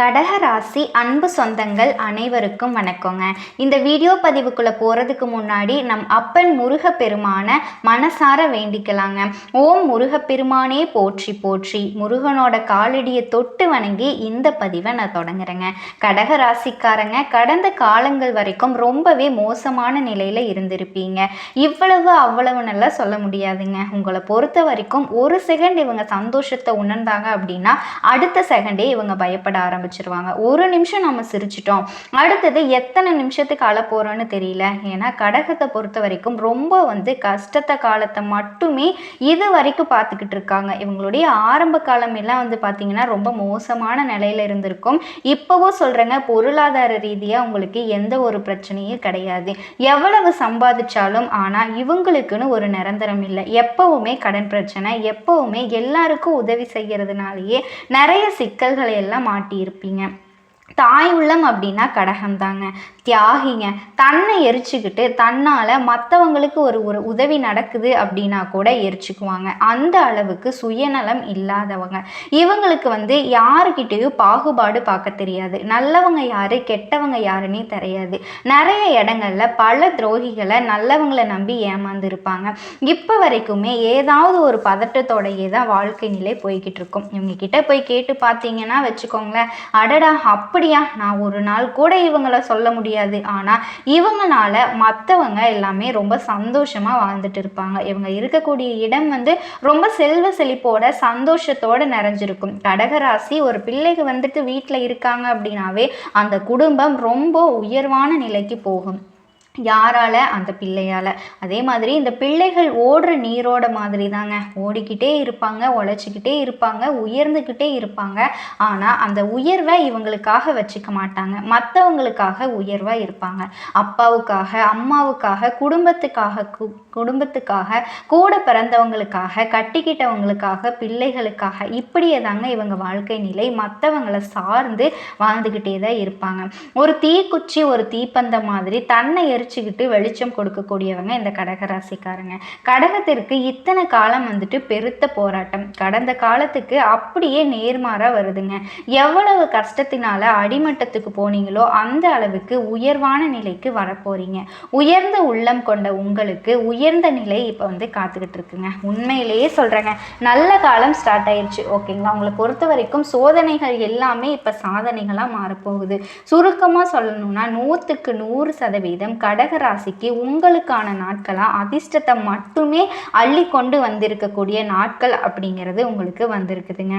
கடகராசி அன்பு சொந்தங்கள் அனைவருக்கும் வணக்கங்க. இந்த வீடியோ பதிவுக்குள்ளே போகிறதுக்கு முன்னாடி நம் அப்பன் முருகப்பெருமான மனசார வேண்டிக்கலாங்க. ஓம் முருகப்பெருமானே போற்றி போற்றி. முருகனோட காலடியை தொட்டு வணங்கி இந்த பதிவை நான் தொடங்குறேங்க. கடக ராசிக்காரங்க கடந்த காலங்கள் வரைக்கும் ரொம்பவே மோசமான நிலையில் இருந்திருப்பீங்க. இவ்வளவு அவ்வளவு நல்லா சொல்ல முடியாதுங்க. உங்களை பொறுத்த வரைக்கும் ஒரு செகண்ட் இவங்க சந்தோஷத்தை உணர்ந்தாங்க அப்படின்னா அடுத்த செகண்டே இவங்க பயப்பட ஆரம்பிச்சிருவாங்க. ஒரு நிமிஷம் நம்ம சிரிச்சிட்டோம். அடுத்தது எத்தனை நிமிஷத்துக்கு அழ போகிறோன்னு தெரியல. ஏன்னா கடகத்தை பொறுத்த வரைக்கும் ரொம்ப வந்து கஷ்டத்தை காலத்தை மட்டுமே இது வரைக்கும் பார்த்துக்கிட்டு இருக்காங்க. இவங்களுடைய ஆரம்ப காலம் எல்லாம் வந்து பார்த்திங்கன்னா ரொம்ப மோசமான நிலையில இருந்திருக்கும். இப்போவும் சொல்கிறேங்க பொருளாதார ரீதியாக உங்களுக்கு எந்த ஒரு பிரச்சனையும் கிடையாது. எவ்வளவு சம்பாதிச்சாலும் ஆனால் இவங்களுக்குன்னு ஒரு நிரந்தரம் இல்லை. எப்பவுமே கடன் பிரச்சனை எப்பவுமே எல்லாருக்கும் உதவி செய்கிறதுனாலேயே நிறைய சிக்கல்களை எல்லாம் மாட்டியிருப்பாங்க. ഷോപ്പിങ് தாய் உள்ளம் அப்படின்னா கடகம் தாங்க தியாகிங்க. தன்னை எரிச்சுக்கிட்டு தன்னால் மற்றவங்களுக்கு ஒரு ஒரு உதவி நடக்குது அப்படின்னா கூட எரிச்சுக்குவாங்க. அந்த அளவுக்கு சுயநலம் இல்லாதவங்க. இவங்களுக்கு வந்து யாருக்கிட்டேயும் பாகுபாடு பார்க்க தெரியாது. நல்லவங்க யார் கெட்டவங்க யாருன்னே தெரியாது. நிறைய இடங்கள்ல பல துரோகிகளை நல்லவங்களை நம்பி ஏமாந்துருப்பாங்க. இப்போ வரைக்குமே ஏதாவது ஒரு பதட்டத்தோடையே தான் வாழ்க்கை நிலை போய்கிட்டு இருக்கும். இவங்க கிட்ட போய் கேட்டு பார்த்தீங்கன்னா வச்சுக்கோங்களேன் அடடா அப்படியா? நான் ஒரு நாள் கூட இவங்கள சொல்ல முடியாது. ஆனால் இவங்கனால மற்றவங்க எல்லாமே ரொம்ப சந்தோஷமாக வாழ்ந்துட்டு இருப்பாங்க. இவங்க இருக்கக்கூடிய இடம் வந்து ரொம்ப செல்வ செழிப்போட சந்தோஷத்தோடு நிறைஞ்சிருக்கும். கடகராசி ஒரு பிள்ளைக்கு வந்துட்டு வீட்டில் இருக்காங்க அப்படின்னாவே அந்த குடும்பம் ரொம்ப உயர்வான நிலைக்கு போகும். யாரால? அந்த பிள்ளையால். அதே மாதிரி இந்த பிள்ளைகள் ஓடுற நீரோட மாதிரி தாங்க ஓடிக்கிட்டே இருப்பாங்க உழைச்சிக்கிட்டே இருப்பாங்க உயர்ந்துக்கிட்டே இருப்பாங்க. ஆனால் அந்த உயர்வை இவங்களுக்காக வச்சுக்க மாட்டாங்க. மற்றவங்களுக்காக உயர்வாக இருப்பாங்க. அப்பாவுக்காக அம்மாவுக்காக குடும்பத்துக்காக கு- குடும்பத்துக்காக கூட பிறந்தவங்களுக்காக கட்டிக்கிட்டவங்களுக்காக பிள்ளைகளுக்காக இப்படியே தாங்க இவங்க வாழ்க்கை நிலை. மற்றவங்களை சார்ந்து வாழ்ந்துக்கிட்டே தான் இருப்பாங்க. ஒரு தீக்குச்சி ஒரு தீப்பந்தம் மாதிரி தன்னை எரி எரிச்சுக்கிட்டு வெளிச்சம் கொடுக்கக்கூடியவங்க இந்த கடகராசிக்காரங்க. கடகத்திற்கு இத்தனை காலம் வந்துட்டு பெருத்த போராட்டம். கடந்த காலத்துக்கு அப்படியே நேர்மாறா வருதுங்க. எவ்வளவு கஷ்டத்தினால அடிமட்டத்துக்கு போனீங்களோ அந்த அளவுக்கு உயர்வான நிலைக்கு வரப்போறீங்க. உயர்ந்த உள்ளம் கொண்ட உங்களுக்கு உயர்ந்த நிலை இப்போ வந்து காத்துக்கிட்டு இருக்குங்க. உண்மையிலேயே சொல்கிறேங்க நல்ல காலம் ஸ்டார்ட் ஆயிடுச்சு ஓகேங்களா? உங்களை பொறுத்த வரைக்கும் சோதனைகள் எல்லாமே இப்போ சாதனைகளாக மாறப்போகுது. சுருக்கமாக சொல்லணும்னா நூற்றுக்கு நூறு சதவீதம் கடக ராசிக்கு உங்களுக்கான நாட்களாக அதிர்ஷ்டத்தை மட்டுமே அள்ளி கொண்டு வந்திருக்கக்கூடிய நாட்கள் அப்படிங்கிறது உங்களுக்கு வந்திருக்குதுங்க.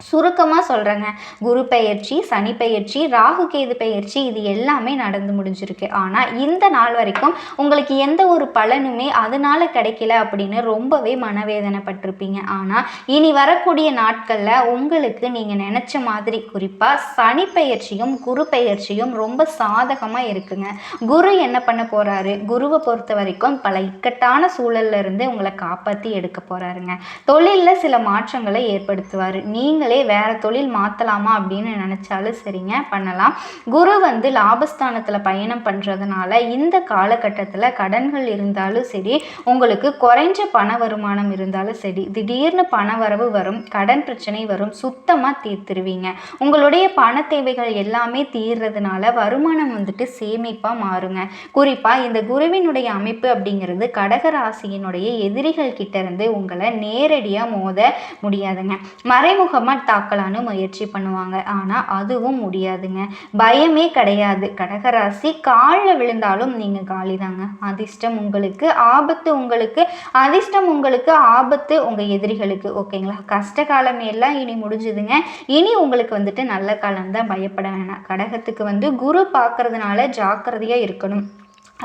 சுருக்கமாக சொல்கிறேங்க குரு பெயர்ச்சி சனி பெயர்ச்சி ராகு கேது பெயர்ச்சி இது எல்லாமே நடந்து முடிஞ்சிருக்கு. ஆனால் இந்த நாள் வரைக்கும் உங்களுக்கு எந்த ஒரு பலனுமே அதனால் கிடைக்கல அப்படின்னு ரொம்பவே மனவேதனைப்பட்டிருப்பீங்க. ஆனால் இனி வரக்கூடிய நாட்களில் உங்களுக்கு நீங்கள் நினச்ச மாதிரி குறிப்பாக சனி பெயர்ச்சியும் குரு பெயர்ச்சியும் ரொம்ப சாதகமாக இருக்குங்க. குரு என்ன பண்ண போகிறாரு குருவை பொறுத்த வரைக்கும் பல இக்கட்டான சூழல்ல இருந்து உங்களை காப்பாற்றி எடுக்க போகிறாருங்க தொழிலில் சில மாற்றங்களை ஏற்படுத்துவார். நீங்கள் வேற தொழில் மாற்றலாமா அப்படின்னு நினச்சாலும் சரிங்க பண்ணலாம். குரு வந்து லாபஸ்தானத்தில் பயணம் பண்ணுறதுனால இந்த காலகட்டத்தில் கடன்கள் இருந்தாலும் சரி உங்களுக்கு குறைஞ்ச பண வருமானம் இருந்தாலும் சரி திடீர்னு பண வரவு வரும் கடன் பிரச்சனை வரும் சுத்தமாக தீர்த்துருவீங்க. உங்களுடைய பண தேவைகள் எல்லாமே தீர்றதுனால வருமானம் வந்துட்டு சேமிப்பாக மாறுங்க. குறிப்பாக இந்த குருவினுடைய அமைப்பு அப்படிங்கிறது கடகராசியினுடைய எதிரிகள் கிட்ட இருந்து உங்களை நேரடியாக மோத முடியாதுங்க. மறைமுகமாக தாக்கலான்னு முயற்சி பண்ணுவாங்க. ஆனால் அதுவும் முடியாதுங்க. பயமே கிடையாது. கடகராசி காலில் விழுந்தாலும் நீங்கள் காலி தாங்க அதிர்ஷ்டம் உங்களுக்கு ஆபத்து உங்களுக்கு அதிர்ஷ்டம் உங்களுக்கு ஆபத்து உங்கள் எதிரிகளுக்கு ஓகேங்களா? கஷ்ட காலம் எல்லாம் இனி முடிஞ்சுதுங்க. இனி உங்களுக்கு வந்துட்டு நல்ல காலம் தான் பயப்பட வேணாம். கடகத்துக்கு வந்து குரு பார்க்கறதுனால ஜாக்கிரதையாக இருக்கணும்.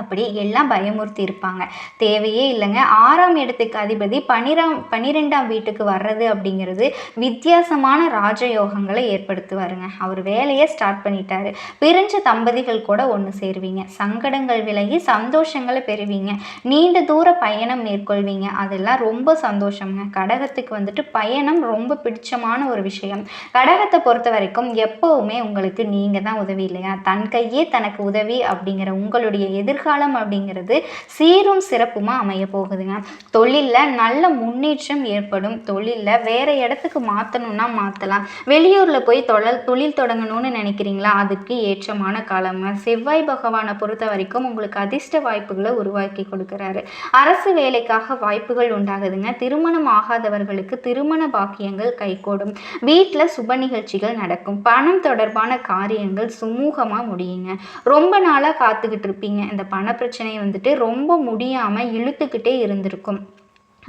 அப்படி எல்லாம் பயமுறுத்தி இருப்பாங்க தேவையே இல்லைங்க. ஆறாம் இடத்துக்கு அதிபதி பனிராம் பன்னிரெண்டாம் வீட்டுக்கு வர்றது அப்படிங்கிறது வித்தியாசமான ராஜயோகங்களை ஏற்படுத்துவாருங்க. அவர் வேலையை ஸ்டார்ட் பண்ணிட்டாரு. பிரிஞ்ச தம்பதிகள் கூட ஒன்று சேருவீங்க. சங்கடங்கள் விலகி சந்தோஷங்களை பெறுவீங்க. நீண்ட தூர பயணம் மேற்கொள்வீங்க. அதெல்லாம் ரொம்ப சந்தோஷம்ங்க. கடகத்துக்கு வந்துட்டு பயணம் ரொம்ப பிடிச்சமான ஒரு விஷயம். கடகத்தை பொறுத்த வரைக்கும் எப்போவுமே உங்களுக்கு நீங்கள் தான் உதவி இல்லையா? தன் கையே தனக்கு உதவி அப்படிங்கிற உங்களுடைய எதிர்கால காலம் அப்படிங்கிறது சீரும் சிறப்புமா அமைய போகுதுங்க. தொழிலில் நல்ல முன்னேற்றம் ஏற்படும். தொழிலில் வேற இடத்துக்கு மாற்றணும்னா மாற்றலாம் வெளியூரில் போய் தொழில் தொழில் தொடங்கணும்னு நினைக்கிறீங்களா? அதுக்கு ஏற்றமான காலங்க செவ்வாய் பகவானை பொறுத்த வரைக்கும் உங்களுக்கு அதிர்ஷ்ட வாய்ப்புகளை உருவாக்கி கொடுக்குறாரு. அரசு வேலைக்காக வாய்ப்புகள் உண்டாகுதுங்க. திருமணம் ஆகாதவர்களுக்கு திருமண பாக்கியங்கள் கைகூடும். வீட்டில் சுப நிகழ்ச்சிகள் நடக்கும். பணம் தொடர்பான காரியங்கள் சுமூகமாக முடியுங்க. ரொம்ப நாளாக காத்துக்கிட்டு இருப்பீங்க இந்த பணம் பணப்பிரச்சனை வந்துட்டு ரொம்ப முடியாமல் இழுத்துக்கிட்டே இருந்திருக்கும்.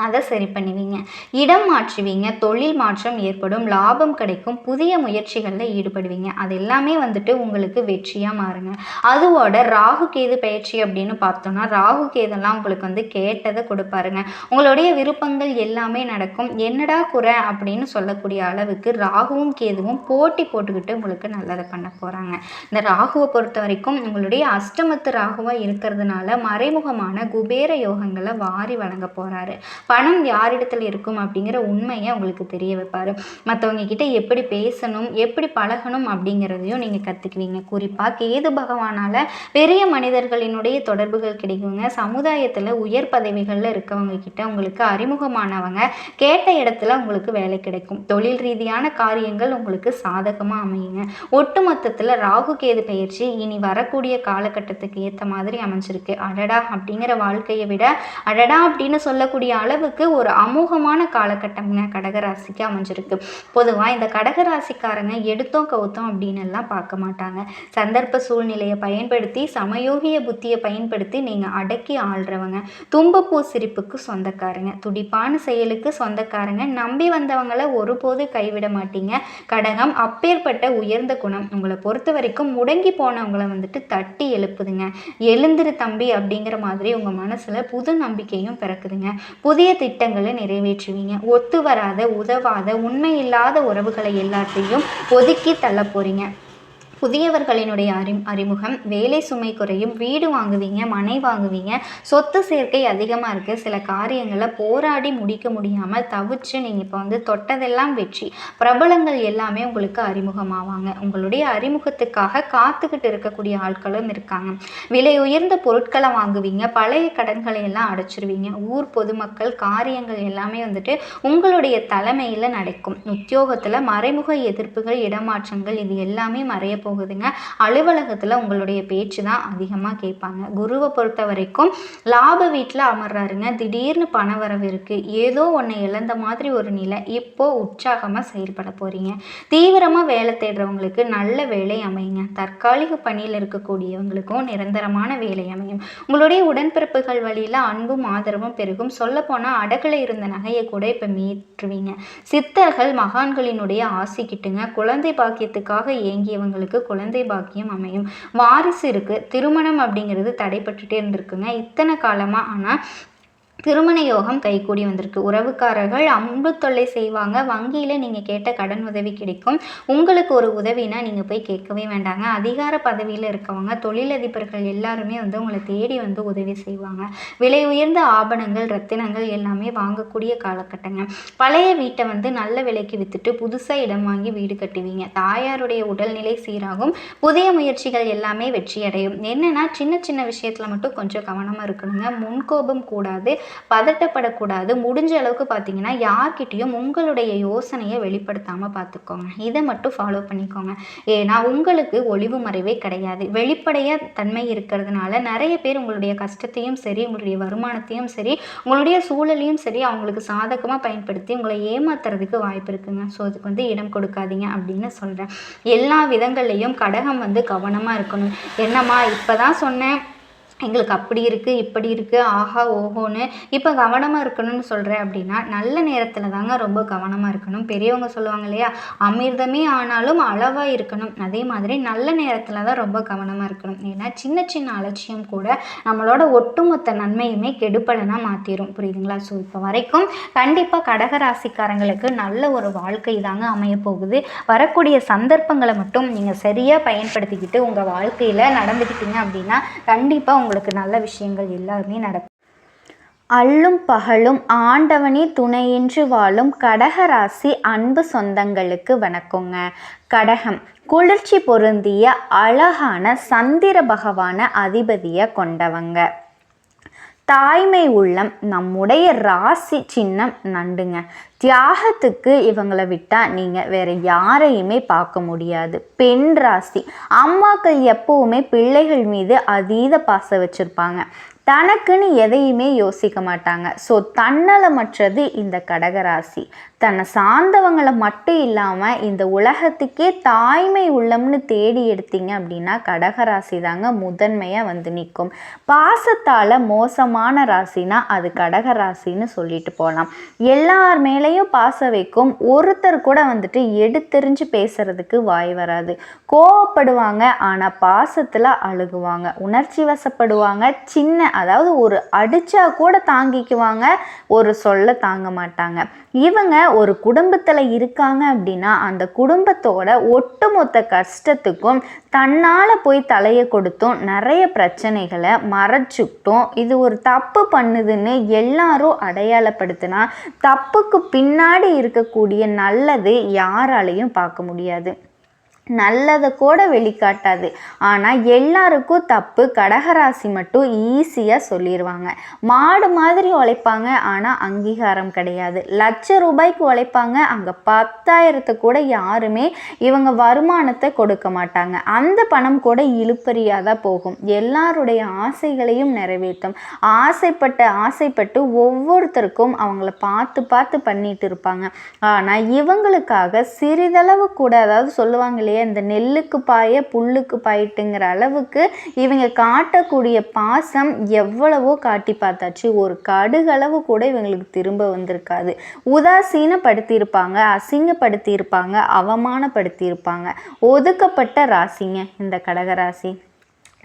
அதை சரி பண்ணுவீங்க. இடம் மாற்றுவீங்க தொழில் மாற்றம் ஏற்படும் லாபம் கிடைக்கும் புதிய முயற்சிகளில் ஈடுபடுவீங்க. அது எல்லாமே வந்துட்டு உங்களுக்கு வெற்றியாக மாறுங்க. அதுவோட ராகு கேது பயிற்சி அப்படின்னு பார்த்தோம்னா ராகு கேதெல்லாம் உங்களுக்கு வந்து கேட்டதை கொடுப்பாருங்க. உங்களுடைய விருப்பங்கள் எல்லாமே நடக்கும். என்னடா குறை அப்படின்னு சொல்லக்கூடிய அளவுக்கு ராகுவும் கேதுவும் போட்டி போட்டுக்கிட்டு உங்களுக்கு நல்லதை பண்ண போகிறாங்க இந்த ராகுவை பொறுத்த வரைக்கும் உங்களுடைய அஷ்டமத்து ராகுவாக இருக்கிறதுனால மறைமுகமான குபேர யோகங்களை வாரி வழங்க போகிறாரு பணம் யாரிடத்தில் இருக்கும் அப்படிங்கிற உண்மையை உங்களுக்கு தெரிய வைப்பார். மற்றவங்க கிட்ட எப்படி பேசணும் எப்படி பழகணும் அப்படிங்கிறதையும் நீங்கள் கற்றுக்குவீங்க குறிப்பாக கேது பகவானால் பெரிய மனிதர்களினுடைய தொடர்புகள் கிடைக்குங்க. சமுதாயத்தில் உயர் பதவிகளில் இருக்கவங்க கிட்ட உங்களுக்கு அறிமுகமானவங்க கேட்ட இடத்துல உங்களுக்கு வேலை கிடைக்கும். தொழில் ரீதியான காரியங்கள் உங்களுக்கு சாதகமாக அமையுங்க. ஒட்டு மொத்தத்தில் ராகு கேது பயிற்சி இனி வரக்கூடிய காலகட்டத்துக்கு ஏற்ற மாதிரி அமைஞ்சிருக்கு. அடடா அப்படிங்கிற வாழ்க்கையை விட அடடா அப்படின்னு சொல்லக்கூடிய அளவுக்கு ஒரு அமோகமான காலகட்டம்ங்க கடகராசிக்கு அமைஞ்சிருக்கு. பொதுவாக இந்த கடகராசிக்காரங்க எடுத்தோம் கவுத்தோம் அப்படின்னு எல்லாம் பார்க்க மாட்டாங்க. சந்தர்ப்ப சூழ்நிலையை பயன்படுத்தி சமயோகிய புத்தியை பயன்படுத்தி நீங்கள் அடக்கி ஆள்றவங்க தும்பப்பூ சிரிப்புக்கு சொந்தக்காரங்க துடிப்பான செயலுக்கு சொந்தக்காரங்க நம்பி வந்தவங்களை ஒருபோது கைவிட மாட்டீங்க. கடகம் அப்பேற்பட்ட உயர்ந்த குணம். உங்களை பொறுத்த வரைக்கும் முடங்கி போனவங்களை வந்துட்டு தட்டி எழுப்புதுங்க. எழுந்திரு தம்பி அப்படிங்கிற மாதிரி உங்கள் மனசில் புது நம்பிக்கையும் பிறக்குதுங்க. புதிய திட்டங்களை நிறைவேற்றுவீங்க. ஒத்து வராத உதவாத உண்மை இல்லாத உறவுகளை எல்லாத்தையும் ஒதுக்கி தள்ள போறீங்க. புதியவர்களினுடைய அறி அறிமுகம். வேலை சுமை குறையும். வீடு வாங்குவீங்க மனை வாங்குவீங்க. சொத்து சேர்க்கை அதிகமாக இருக்குது சில காரியங்களை போராடி முடிக்க முடியாமல் தவிச்சு நீங்கள் இப்போ வந்து தொட்டதெல்லாம் வெற்றி. பிரபலங்கள் எல்லாமே உங்களுக்கு அறிமுகமாவாங்க. உங்களுடைய அறிமுகத்துக்காக காத்துக்கிட்டு இருக்கக்கூடிய ஆட்களும் இருக்காங்க. விலை உயர்ந்த பொருட்களை வாங்குவீங்க. பழைய கடன்களை எல்லாம் அடைச்சிருவீங்க. ஊர் பொதுமக்கள் காரியங்கள் எல்லாமே வந்துட்டு உங்களுடைய தலைமையில் நடக்கும். உத்தியோகத்தில் மறைமுக எதிர்ப்புகள் இடமாற்றங்கள் இது எல்லாமே மறைய போகுதுங்க. அலுவலகத்தில் உங்களுடைய பேச்சு தான் அதிகமாக கேட்பாங்க. குருவை பொறுத்த வரைக்கும் லாப வீட்டில் அமர்றாருங்க. திடீர்னு பண வரவு இருக்குது ஏதோ ஒன்று இழந்த மாதிரி ஒரு நிலை இப்போ உற்சாகமாக செயல்பட போகிறீங்க தீவிரமாக வேலை தேடுறவங்களுக்கு நல்ல வேலை அமையுங்க. தற்காலிக பணியில் இருக்கக்கூடியவங்களுக்கும் நிரந்தரமான வேலை அமையும். உங்களுடைய உடன்பிறப்புகள் வழியில் அன்பும் ஆதரவும் பெருகும். சொல்லப்போனால் அடகில் இருந்த நகையை கூட இப்போ மீட்டுருவீங்க. சித்தர்கள் மகான்களினுடைய ஆசை கிட்டுங்க. குழந்தை பாக்கியத்துக்காக ஏங்கியவங்களுக்கு குழந்தை பாக்கியம் அமையும். வாரிசு இருக்குது திருமணம் அப்படிங்கிறது தடைப்பட்டுட்டே இருந்திருக்குங்க. இத்தனை காலமாக ஆனால் திருமண யோகம் கைகூடி வந்திருக்கு. உறவுக்காரர்கள் அன்பு தொல்லை செய்வாங்க. வங்கியில் நீங்கள் கேட்ட கடன் உதவி கிடைக்கும். உங்களுக்கு ஒரு உதவினா நீங்கள் போய் கேட்கவே வேண்டாங்க. அதிகார பதவியில் இருக்கவங்க தொழிலதிபர்கள் எல்லாருமே வந்து உங்களை தேடி வந்து உதவி செய்வாங்க. விலை உயர்ந்த ஆபணங்கள் ரத்தினங்கள் எல்லாமே வாங்கக்கூடிய காலகட்டங்க. பழைய வீட்டை வந்து நல்ல விலைக்கு விற்றுட்டு புதுசாக இடம் வாங்கி வீடு கட்டுவீங்க. தாயாருடைய உடல்நிலை சீராகும். புதிய முயற்சிகள் எல்லாமே வெற்றியடையும். என்னென்னா சின்ன சின்ன விஷயத்தில் மட்டும் கொஞ்சம் கவனமாக இருக்கணுங்க. முன்கோபம் கூடாது. பதட்டப்படக்கூடாது. முடிஞ்ச அளவுக்கு பார்த்தீங்கன்னா யார்கிட்டேயும் உங்களுடைய யோசனையை வெளிப்படுத்தாமல் பார்த்துக்கோங்க இதை மட்டும் ஃபாலோ பண்ணிக்கோங்க. ஏன்னா உங்களுக்கு ஒளிவு மறைவே கிடையாது. வெளிப்படையாக தன்மை இருக்கிறதுனால நிறைய பேர் உங்களுடைய கஷ்டத்தையும் சரி உங்களுடைய வருமானத்தையும் சரி உங்களுடைய சூழலையும் சரி அவங்களுக்கு சாதகமாக பயன்படுத்தி உங்களை ஏமாத்துறதுக்கு வாய்ப்பு இருக்குங்க. ஸோ அதுக்கு வந்து இடம் கொடுக்காதீங்க அப்படின்னு சொல்கிறேன் எல்லா விதங்கள்லையும் கடகம் வந்து கவனமாக இருக்கணும். என்னம்மா இப்போ தான் சொன்னேன். எங்களுக்கு அப்படி இருக்குது இப்படி இருக்குது ஆஹா ஓஹோன்னு இப்போ கவனமாக இருக்கணும்னு சொல்கிறேன் அப்படின்னா நல்ல நேரத்தில் தாங்க ரொம்ப கவனமாக இருக்கணும். பெரியவங்க சொல்லுவாங்க இல்லையா அமிர்தமே ஆனாலும் அளவாக இருக்கணும். அதே மாதிரி நல்ல நேரத்தில் தான் ரொம்ப கவனமாக இருக்கணும். ஏன்னா சின்ன சின்ன அலட்சியம் கூட நம்மளோட ஒட்டுமொத்த நன்மையுமே கெடுப்பலனாக மாற்றிடும் புரியுதுங்களா? ஸோ இப்போ வரைக்கும் கண்டிப்பாக கடகராசிக்காரங்களுக்கு நல்ல ஒரு வாழ்க்கை தாங்க அமைய போகுது வரக்கூடிய சந்தர்ப்பங்களை மட்டும் நீங்கள் சரியாக பயன்படுத்திக்கிட்டு உங்கள் வாழ்க்கையில் நடந்துக்கிட்டீங்க அப்படின்னா கண்டிப்பாக உங்களுக்கு நல்ல விஷயங்கள் எல்லாமே நடக்கும். அல்லும் பகலும் ஆண்டவனே துணையின்றி வாழும் கடகராசி அன்பு சொந்தங்களுக்கு வணக்கங்க. கடகம் குளிர்ச்சி பொருந்திய அழகான சந்திர பகவான அதிபதியை கொண்டவங்க. தாய்மை உள்ளம் நம்முடைய ராசி சின்னம் நண்டுங்க. தியாகத்துக்கு இவங்களை விட்டால் நீங்கள் வேற யாரையுமே பார்க்க முடியாது. பெண் ராசி அம்மாக்கள் எப்போவுமே பிள்ளைகள் மீது அதீத பாசம் வச்சுருப்பாங்க. தனக்குன்னு எதையுமே யோசிக்க மாட்டாங்க. ஸோ தன்னலமற்றது இந்த கடகராசி. தன்னை சார்ந்தவங்களை மட்டும் இல்லாமல் இந்த உலகத்துக்கே தாய்மை உள்ளம்னு தேடி எடுத்தீங்க அப்படின்னா கடகராசி தாங்க முதன்மையாக வந்து நிற்கும் பாசத்தால் மோசமான ராசினா அது கடகராசின்னு சொல்லிட்டு போகலாம் எல்லார் மேலேயும் பாசம் வைக்கும். ஒருத்தர் கூட வந்துட்டு எடுத்தெறிஞ்சு பேசுறதுக்கு வாய் வராது. கோவப்படுவாங்க ஆனால் பாசத்தில் அழுகுவாங்க. உணர்ச்சி வசப்படுவாங்க. சின்ன அதாவது ஒரு அடித்தா கூட தாங்கிக்குவாங்க ஒரு சொல்ல தாங்க மாட்டாங்க. இவங்க ஒரு குடும்பத்தில் இருக்காங்க அப்படின்னா அந்த குடும்பத்தோட ஒட்டுமொத்த கஷ்டத்துக்கும் தன்னால் போய் தலையை கொடுத்தும் நிறைய பிரச்சனைகளை மறைச்சிக்கிட்டும் இது ஒரு தப்பு பண்ணுதுன்னு எல்லாரும் அடையாளப்படுத்தினா தப்புக்கு பின்னாடி இருக்கக்கூடிய நல்லது யாராலையும் பார்க்க முடியாது. நல்லதை கூட வெளிக்காட்டாது. ஆனால் எல்லாருக்கும் தப்பு. கடகராசி மட்டும் ஈஸியாக சொல்லிடுவாங்க மாடு மாதிரி உழைப்பாங்க ஆனால் அங்கீகாரம் கிடையாது. லட்ச ரூபாய்க்கு உழைப்பாங்க அங்கே பத்தாயிரத்தை கூட யாருமே இவங்க வருமானத்தை கொடுக்க மாட்டாங்க. அந்த பணம் கூட இழுப்பறியாக தான் போகும். எல்லாருடைய ஆசைகளையும் நிறைவேற்றும். ஆசைப்பட்டு ஆசைப்பட்டு ஒவ்வொருத்தருக்கும் அவங்கள பார்த்து பார்த்து பண்ணிட்டு இருப்பாங்க. ஆனால் இவங்களுக்காக சிறிதளவு கூட அதாவது சொல்லுவாங்க இல்லையா இந்த நெல்லுக்கு பாய புல்லுக்கு பாயிட்டுங்கிற அளவுக்கு இவங்க காட்டக்கூடிய பாசம் எவ்வளவோ காட்டி பார்த்தாச்சு. ஒரு கடுகளவு கூட இவங்களுக்கு திரும்ப வந்திருக்காது. உதாசீனப்படுத்தியிருப்பாங்க அசிங்கப்படுத்தியிருப்பாங்க அவமானப்படுத்தியிருப்பாங்க. ஒதுக்கப்பட்ட ராசிங்க இந்த கடகராசி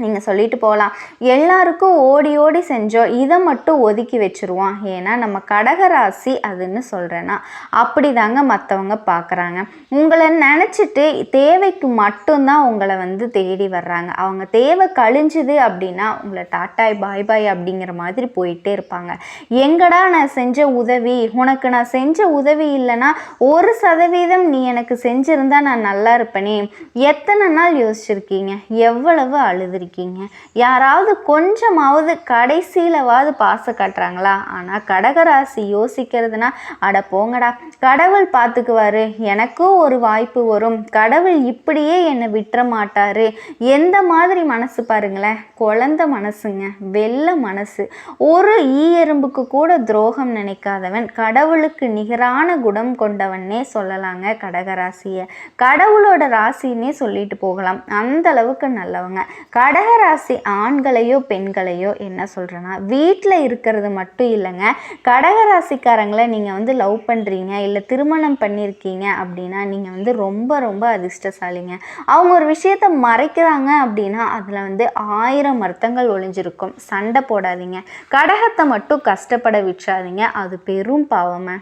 நீங்கள் சொல்லிட்டு போகலாம். எல்லாருக்கும் ஓடி ஓடி செஞ்சோம் இதை மட்டும் ஒதுக்கி வச்சுருவோம் ஏன்னா நம்ம கடகராசி அதுன்னு சொல்கிறேன்னா அப்படி தாங்க மற்றவங்க பார்க்குறாங்க உங்களை நினச்சிட்டு தேவைக்கு மட்டும்தான் உங்களை வந்து தேடி வர்றாங்க. அவங்க தேவை கழிஞ்சுது அப்படின்னா உங்களை டாட்டாய் பாய் பாய் அப்படிங்கிற மாதிரி போயிட்டே இருப்பாங்க. எங்கடா நான் செஞ்ச உதவி? உனக்கு நான் செஞ்ச உதவி இல்லைன்னா ஒரு சதவீதம் நீ எனக்கு செஞ்சுருந்தா நான் நல்லா இருப்பேனே. எத்தனை நாள் யோசிச்சிருக்கீங்க? எவ்வளவு அழுதுறீங்க? இருக்கீங்க. யாராவது கொஞ்சமாவது கடைசியிலவாது பாச காட்டுறாங்களா? ஆனால் கடகராசி யோசிக்கிறதுனா அட போங்கடா. கடவுள் பார்த்துக்குவாரு எனக்கும் ஒரு வாய்ப்பு வரும். கடவுள் இப்படியே என்னை விட்டுற மாட்டாரு. எந்த மாதிரி மனசு பாருங்களேன். குழந்த மனசுங்க. வெள்ள மனசு. ஒரு ஈயெறும்புக்கு கூட துரோகம் நினைக்காதவன். கடவுளுக்கு நிகரான குணம் கொண்டவன்னே சொல்லலாங்க கடகராசியை. கடவுளோட ராசின்னே சொல்லிட்டு போகலாம். அந்த அளவுக்கு நல்லவங்க. கட கடகராசி ஆண்களையோ பெண்களையோ என்ன சொல்கிறேன்னா வீட்டில் இருக்கிறது மட்டும் இல்லைங்க. கடகராசிக்காரங்களை நீங்கள் வந்து லவ் பண்ணுறீங்க இல்லை திருமணம் பண்ணியிருக்கீங்க அப்படின்னா நீங்கள் வந்து ரொம்ப ரொம்ப அதிர்ஷ்டசாலிங்க. அவங்க ஒரு விஷயத்த மறைக்கிறாங்க அப்படின்னா அதில் வந்து ஆயிரம் அர்த்தங்கள் ஒளிஞ்சிருக்கும். சண்டை போடாதீங்க. கடகத்தை மட்டும் கஷ்டப்பட விட்றாதீங்க அது பெரும் பாவமே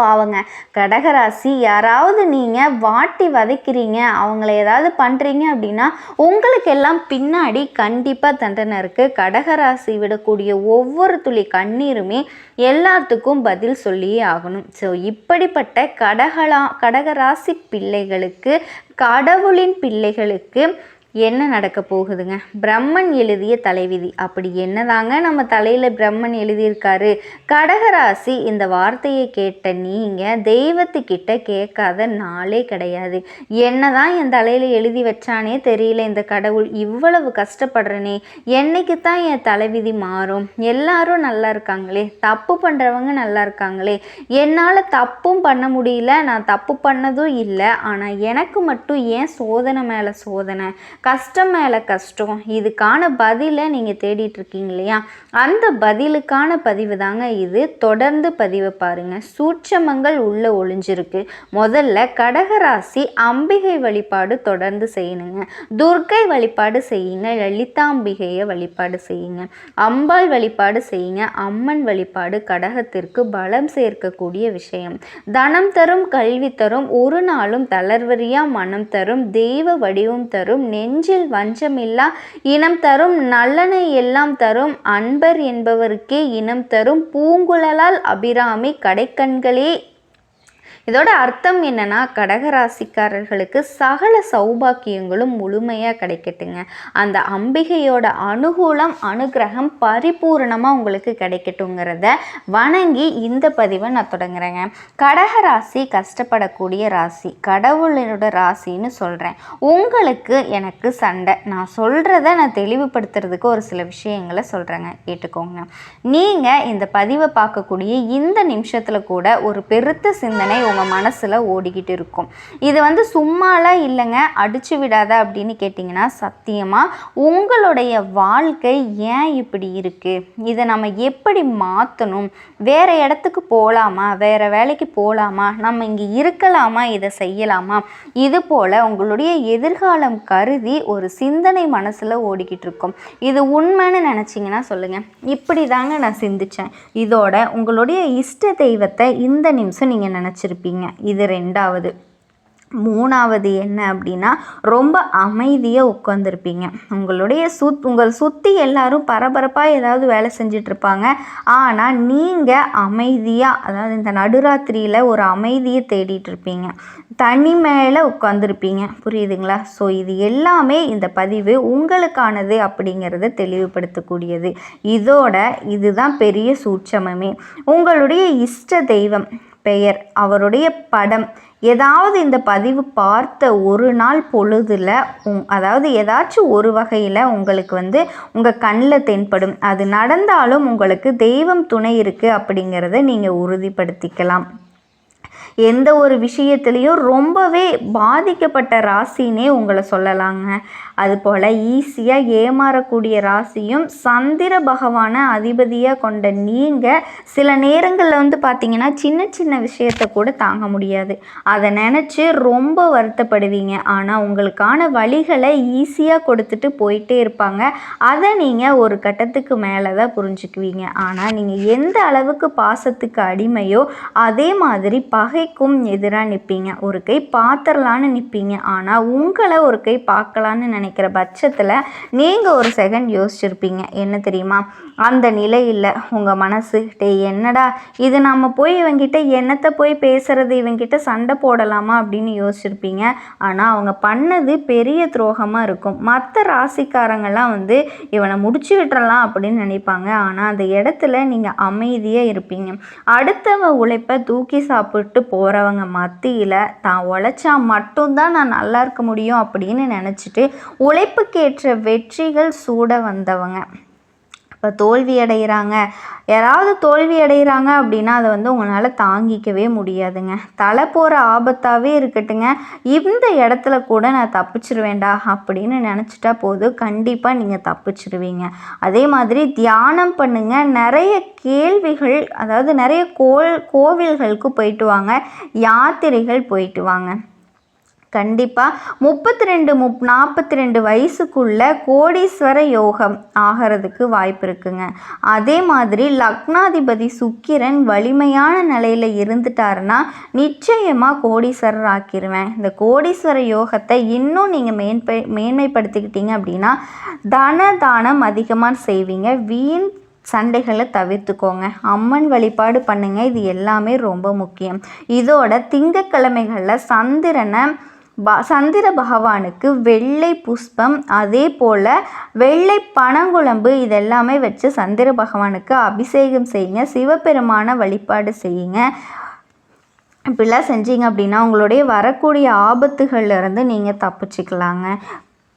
பாவங்க. கடகராசி யாராவது நீங்கள் வாட்டி வதைக்கிறீங்க அவங்கள ஏதாவது பண்ணுறீங்க அப்படின்னா உங்களுக்கு எல்லாம் பின்னாடி கண்டிப்பாக தண்டனை இருக்குது கடகராசி விடக்கூடிய ஒவ்வொரு துளி கண்ணீருமே எல்லாத்துக்கும் பதில் சொல்லியே ஆகணும். ஸோ இப்படிப்பட்ட கடகலா கடகராசி பிள்ளைகளுக்கு கடவுளின் பிள்ளைகளுக்கு என்ன நடக்க போகுதுங்க? பிரம்மன் எழுதிய தலைவிதி. அப்படி என்னதாங்க நம்ம தலையில் பிரம்மன் எழுதியிருக்காரு? கடகராசி இந்த வார்த்தையை கேட்ட நீங்கள் தெய்வத்துக்கிட்ட கேட்காத நாளே கிடையாது. என்னதான் என் தலையில் எழுதி வச்சானே தெரியல இந்த கடவுள் இவ்வளவு கஷ்டப்படுறனே. என்னைக்கு தான் என் தலைவிதி மாறும்? எல்லாரும் நல்லா இருக்காங்களே? தப்பு பண்ணுறவங்க நல்லா இருக்காங்களே? என்னால் தப்பும் பண்ண முடியல நான் தப்பு பண்ணதும் இல்லை. ஆனால் எனக்கு மட்டும் ஏன் சோதனை மேலே சோதனை? கஷ்டம் மேலே கஷ்டம். இதுக்கான பதிலை நீங்கள் தேடிட்டு இருக்கீங்க இல்லையா அந்த பதிலுக்கான பதிவு தாங்க இது. தொடர்ந்து பதிவை பாருங்கள் சூட்சமங்கள் உள்ளே ஒளிஞ்சிருக்கு. முதல்ல கடகராசி அம்பிகை வழிபாடு தொடர்ந்து செய்யணுங்க. துர்க்கை வழிபாடு செய்யுங்க. லலிதாம்பிகையை வழிபாடு செய்யுங்க. அம்பாள் வழிபாடு செய்யுங்க. அம்மன் வழிபாடு கடகத்திற்கு பலம் சேர்க்கக்கூடிய விஷயம். தனம் தரும் கல்வி தரும் ஒரு நாளும் தளர்வரியா மனம் தரும் தெய்வ வடிவம் தரும் நே நெஞ்சில் வஞ்சமில்லா இனம் தரும் நல்லனை எல்லாம் தரும் அன்பர் என்பவருக்கே இனம் தரும் பூங்குழலால் அபிராமி கடைக்கண்களே. இதோட அர்த்தம் என்னன்னா கடகராசிக்காரர்களுக்கு சகல சௌபாக்கியங்களும் முழுமையாக கிடைக்கட்டுங்க. அந்த அம்பிகையோட அனுகூலம் அனுகிரகம் பரிபூரணமாக உங்களுக்கு கிடைக்கட்டுங்கிறத வணங்கி இந்த பதிவை நான் தொடங்குறேங்க. கடகராசி கஷ்டப்படக்கூடிய ராசி கடவுளோட ராசின்னு சொல்கிறேன் உங்களுக்கு எனக்கு சண்டை. நான் சொல்கிறத நான் தெளிவுபடுத்துறதுக்கு ஒரு சில விஷயங்களை சொல்கிறேங்க கேட்டுக்கோங்க. நீங்கள் இந்த பதிவை பார்க்கக்கூடிய இந்த நிமிஷத்தில் கூட ஒரு பெருத்த சிந்தனை அவங்க மனசில் ஓடிக்கிட்டு இருக்கும். இது வந்து சும்மாலாம் இல்லைங்க. அடிச்சு விடாத அப்படின்னு கேட்டிங்கன்னா சத்தியமாக உங்களுடைய வாழ்க்கை ஏன் இப்படி இருக்குது இதை நம்ம எப்படி மாற்றணும் வேறு இடத்துக்கு போகலாமா வேறு வேலைக்கு போகலாமா நம்ம இங்கே இருக்கலாமா? இதை செய்யலாமா? இது போல் உங்களுடைய எதிர்காலம் கருதி ஒரு சிந்தனை மனசில் ஓடிக்கிட்டு இருக்கும். இது உண்மைன்னு நினச்சிங்கன்னா சொல்லுங்கள் இப்படி தாங்க நான் சிந்திச்சேன். இதோட உங்களுடைய இஷ்ட தெய்வத்தை இந்த நிமிஷம் நீங்கள் நினச்சிருப்பீங்க. இது ரெண்டாவது. மூணாவது என்ன அப்படின்னா ரொம்ப அமைதியாக உட்காந்துருப்பீங்க உங்களுடைய சுத் உங்கள் சுற்றி எல்லாரும் பரபரப்பாக ஏதாவது வேலை செஞ்சிட்ருப்பாங்க. ஆனால் நீங்கள் அமைதியாக அதாவது இந்த நடுராத்திரியில் ஒரு அமைதியை தேடிட்டு இருப்பீங்க தனி மேலே உட்காந்துருப்பீங்க புரியுதுங்களா? ஸோ இது எல்லாமே இந்த பதிவு உங்களுக்கானது அப்படிங்கிறத தெளிவுபடுத்தக்கூடியது. இதோட இதுதான் பெரிய சூட்சமமே. உங்களுடைய இஷ்ட தெய்வம் பெயர் அவருடைய படம். ஏதாவது இந்த பதிவு பார்த்த ஒரு நாள் பொழுதில் உங் அதாவது ஏதாச்சும் ஒரு வகையில் உங்களுக்கு வந்து உங்கள் கண்ணில் தென்படும். அது நடந்தாலும் உங்களுக்கு தெய்வம் துணை இருக்குது அப்படிங்கிறத நீங்கள் உறுதிப்படுத்திக்கலாம். எந்த ஒரு விஷயத்துலேயும் ரொம்பவே பாதிக்கப்பட்ட ராசினே உங்களை சொல்லலாங்க. அதுபோல் ஈஸியாக ஏமாறக்கூடிய ராசியும் சந்திர பகவானை அதிபதியாக கொண்ட நீங்கள் சில நேரங்களில் வந்து பார்த்தீங்கன்னா சின்ன சின்ன விஷயத்தை கூட தாங்க முடியாது. அதை நினச்சி ரொம்ப வருத்தப்படுவீங்க. ஆனால் உங்களுக்கான வழிகளை ஈஸியாக கொடுத்துட்டு போயிட்டே இருப்பாங்க. அதை நீங்கள் ஒரு கட்டத்துக்கு மேலே தான் புரிஞ்சுக்குவீங்க. ஆனால் நீங்கள் எந்த அளவுக்கு பாசத்துக்கு அடிமையோ அதே மாதிரி பகை பகைக்கும் எதிராக நிற்பீங்க ஒரு கை பார்த்துடலான்னு நிற்பீங்க ஆனால் உங்களை ஒரு கை பார்க்கலான்னு நினைக்கிற பட்சத்தில் நீங்கள் ஒரு செகண்ட் யோசிச்சிருப்பீங்க. என்ன தெரியுமா? அந்த நிலையில் உங்கள் மனசு டே என்னடா இது? நம்ம போய் இவங்கிட்ட என்னத்தை போய் பேசுகிறது இவங்கிட்ட சண்டை போடலாமா? அப்படின்னு யோசிச்சிருப்பீங்க. ஆனால் அவங்க பண்ணது பெரிய துரோகமாக இருக்கும். மற்ற ராசிக்காரங்கள்லாம் வந்து இவனை முடிச்சு விட்டுறலாம் அப்படின்னு நினைப்பாங்க. ஆனால் அந்த இடத்துல நீங்கள் அமைதியாக இருப்பீங்க. அடுத்தவ உழைப்பை தூக்கி சாப்பிட்டு போகிறவங்க மத்தியில் தான் உழைச்சா மட்டும்தான் நான் நல்லா இருக்க முடியும் அப்படின்னு நினச்சிட்டு உழைப்புக்கேற்ற வெற்றிகள் சூட வந்தவங்க. இப்போ தோல்வி அடைகிறாங்க யாராவது தோல்வி அடைகிறாங்க அப்படின்னா அதை வந்து உங்களால் தாங்கிக்கவே முடியாதுங்க. தலை போகிற ஆபத்தாகவே இருக்கட்டுங்க. இந்த இடத்துல கூட நான் தப்பிச்சிருவேண்டா அப்படின்னு நினச்சிட்டா போதும். கண்டிப்பாக நீங்கள் தப்பிச்சிருவீங்க. அதே மாதிரி தியானம் பண்ணுங்கள் நிறைய கேள்விகள் அதாவது நிறைய கோல் கோவில்களுக்கு போயிட்டு வாங்க. யாத்திரைகள் போயிட்டு வாங்க. கண்டிப்பாக முப்பத்தி ரெண்டு முப் நாற்பத்தி ரெண்டு வயசுக்குள்ளே கோடீஸ்வர யோகம் ஆகிறதுக்கு வாய்ப்பு இருக்குங்க. அதே மாதிரி லக்னாதிபதி சுக்கிரன் வலிமையான நிலையில் இருந்துட்டாருன்னா நிச்சயமாக கோடீஸ்வரர் ஆக்கிடுவேன் இந்த கோடீஸ்வர யோகத்தை இன்னும் நீங்கள் மேன்ப மேன்மைப்படுத்திக்கிட்டீங்க அப்படின்னா தன தானம் அதிகமாக செய்வீங்க. வீண் சண்டைகளை தவிர்த்துக்கோங்க. அம்மன் வழிபாடு பண்ணுங்கள் இது எல்லாமே ரொம்ப முக்கியம். இதோட திங்கக்கிழமைகளில் சந்திரனை சந்திர பகவானுக்கு வெள்ளை புஷ்பம் அதே போல் வெள்ளை பனங்குழம்பு இதெல்லாமே வச்சு சந்திர பகவானுக்கு அபிஷேகம் செய்யுங்க சிவபெருமான வழிபாடு செய்யுங்க. இப்படிலாம் செஞ்சீங்க அப்படின்னா உங்களுடைய வரக்கூடிய ஆபத்துகள்லேருந்து நீங்கள் தப்பிச்சுக்கலாங்க.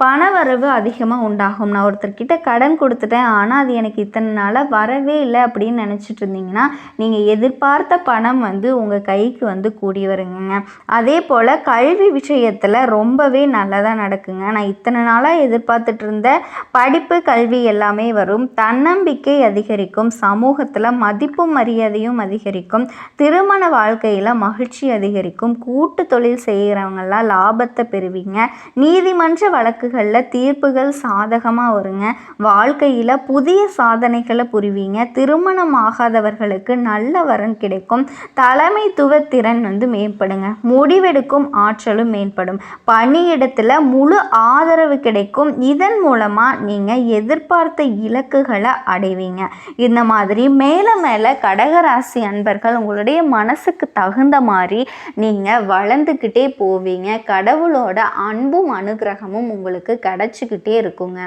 பணவரவு அதிகமாக உண்டாகும். நான் ஒருத்தர்கிட்ட கடன் கொடுத்துட்டேன். ஆனால் அது எனக்கு இத்தனை நாளாக வரவே இல்லை அப்படின்னு நினச்சிட்டு இருந்தீங்கன்னா நீங்கள் எதிர்பார்த்த பணம் வந்து உங்கள் கைக்கு வந்து கூடி வருங்க. அதே போல் கல்வி விஷயத்தில் ரொம்பவே நல்லதாக நடக்குங்க. நான் இத்தனை நாளாக எதிர்பார்த்துட்டு இருந்த படிப்பு கல்வி எல்லாமே வரும். தன்னம்பிக்கை அதிகரிக்கும். சமூகத்தில் மதிப்பும் மரியாதையும் அதிகரிக்கும். திருமண வாழ்க்கையில் மகிழ்ச்சி அதிகரிக்கும். கூட்டு தொழில் செய்கிறவங்களாம் லாபத்தை பெறுவீங்க. நீதிமன்ற வழக்கு வழக்குகளில் தீர்ப்புகள் சாதகமாக வருங்க. வாழ்க்கையில் புதிய சாதனைகளை புரிவீங்க. திருமணம் ஆகாதவர்களுக்கு நல்ல வரன் கிடைக்கும். தலைமைத்துவ திறன் வந்து மேம்படுங்க. முடிவெடுக்கும் ஆற்றலும் மேம்படும். பணியிடத்தில் முழு ஆதரவு கிடைக்கும். இதன் மூலமாக நீங்கள் எதிர்பார்த்த இலக்குகளை அடைவீங்க. இந்த மாதிரி மேலே மேலே கடகராசி அன்பர்கள் உங்களுடைய மனசுக்கு தகுந்த மாதிரி நீங்கள் வளர்ந்துக்கிட்டே போவீங்க. கடவுளோட அன்பும் அனுகிரகமும் உங்களுக்கு கிடச்சிக்கிட்டே இருக்குங்க.